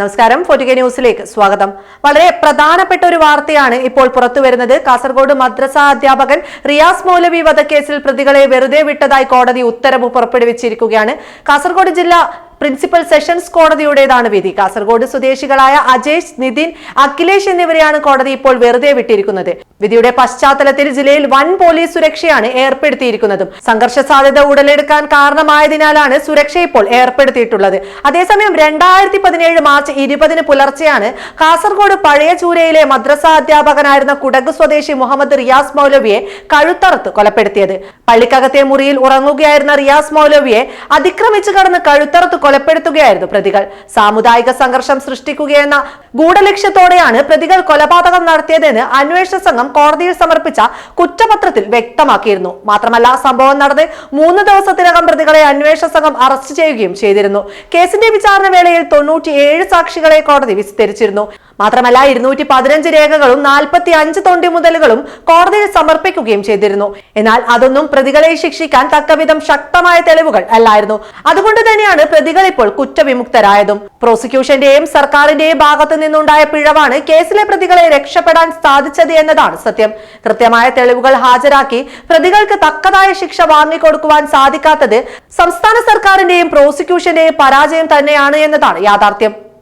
നമസ്കാരം. ഫോർട്ടിക ന്യൂസിലേക്ക് സ്വാഗതം. വളരെ പ്രധാനപ്പെട്ട ഒരു വാർത്തയാണ് ഇപ്പോൾ പുറത്തു വരുന്നത്. കാസർഗോഡ് മദ്രസ അധ്യാപകൻ റിയാസ് മൗലവി വധക്കേസിൽ പ്രതികളെ വെറുതെ വിട്ടതായി കോടതി ഉത്തരവ് പുറപ്പെടുവിച്ചിരിക്കുകയാണ്. കാസർഗോഡ് ജില്ലാ പ്രിൻസിപ്പൽ സെഷൻസ് കോടതിയുടേതാണ് വിധി. കാസർഗോഡ് സ്വദേശികളായ അജേഷ് നിതിൻ അഖിലേഷ് എന്നിവരെയാണ് കോടതി ഇപ്പോൾ വെറുതെ വിട്ടിരിക്കുന്നത്. വിധിയുടെ പശ്ചാത്തലത്തിൽ ജില്ലയിൽ വൻ പോലീസ് സുരക്ഷയാണ് ഏർപ്പെടുത്തിയിരിക്കുന്നതും. സംഘർഷ സാധ്യത ഉടലെടുക്കാൻ കാരണമായതിനാലാണ് സുരക്ഷ ഇപ്പോൾ ഏർപ്പെടുത്തിയിട്ടുള്ളത്. അതേസമയം രണ്ടായിരത്തി പതിനേഴ് മാർച്ച് ഇരുപതിന് പുലർച്ചെയാണ് കാസർഗോഡ് പഴയ ചൂരയിലെ മദ്രസ അധ്യാപകനായിരുന്ന കുടക് സ്വദേശി മുഹമ്മദ് റിയാസ് മൗലവിയെ കഴുത്തറുത്ത് കൊലപ്പെടുത്തിയത്. പള്ളിക്കകത്തെ മുറിയിൽ ഉറങ്ങുകയായിരുന്ന റിയാസ് മൗലവിയെ അതിക്രമിച്ചു കടന്ന് കഴുത്തറുത്ത് കൊലപ്പെടുത്തുകയായിരുന്നു പ്രതികൾ. സാമുദായിക സംഘർഷം സൃഷ്ടിക്കുകയെന്ന ഗൂഢലക്ഷ്യത്തോടെയാണ് പ്രതികൾ കൊലപാതകം നടത്തിയതെന്ന് അന്വേഷണ സംഘം കോടതിയിൽ സമർപ്പിച്ച കുറ്റപത്രത്തിൽ വ്യക്തമാക്കിയിരുന്നു. മാത്രമല്ല സംഭവം നടന്ന് മൂന്ന് ദിവസത്തിനകം പ്രതികളെ അന്വേഷണ സംഘം അറസ്റ്റ് ചെയ്യുകയും ചെയ്തിരുന്നു. കേസിന്റെ വിചാരണ വേളയിൽ തൊണ്ണൂറ്റിയേഴ് സാക്ഷികളെ കോടതി വിസ്തരിച്ചിരുന്നു. മാത്രമല്ല ഇരുന്നൂറ്റി പതിനഞ്ച് രേഖകളും നാൽപ്പത്തി അഞ്ച് തൊണ്ടി മുതലുകളും കോടതിയിൽ സമർപ്പിക്കുകയും ചെയ്തിരുന്നു. എന്നാൽ അതൊന്നും പ്രതികളെ ശിക്ഷിക്കാൻ തക്കവിധം ശക്തമായ തെളിവുകൾ അല്ലായിരുന്നു. അതുകൊണ്ട് തന്നെയാണ് പ്രതികൾ ഇപ്പോൾ കുറ്റവിമുക്തരായതും. പ്രോസിക്യൂഷന്റെയും സർക്കാരിന്റെയും ഭാഗത്തു നിന്നുണ്ടായ പിഴവാണ് കേസിലെ പ്രതികളെ രക്ഷപ്പെടാൻ സാധിച്ചത് എന്നതാണ് സത്യം. കൃത്യമായ തെളിവുകൾ ഹാജരാക്കി പ്രതികൾക്ക് തക്കതായ ശിക്ഷ വാങ്ങിക്കൊടുക്കുവാൻ സാധിക്കാത്തത് സംസ്ഥാന സർക്കാരിന്റെയും പ്രോസിക്യൂഷന്റെയും പരാജയം തന്നെയാണ് എന്നതാണ് യാഥാർത്ഥ്യം.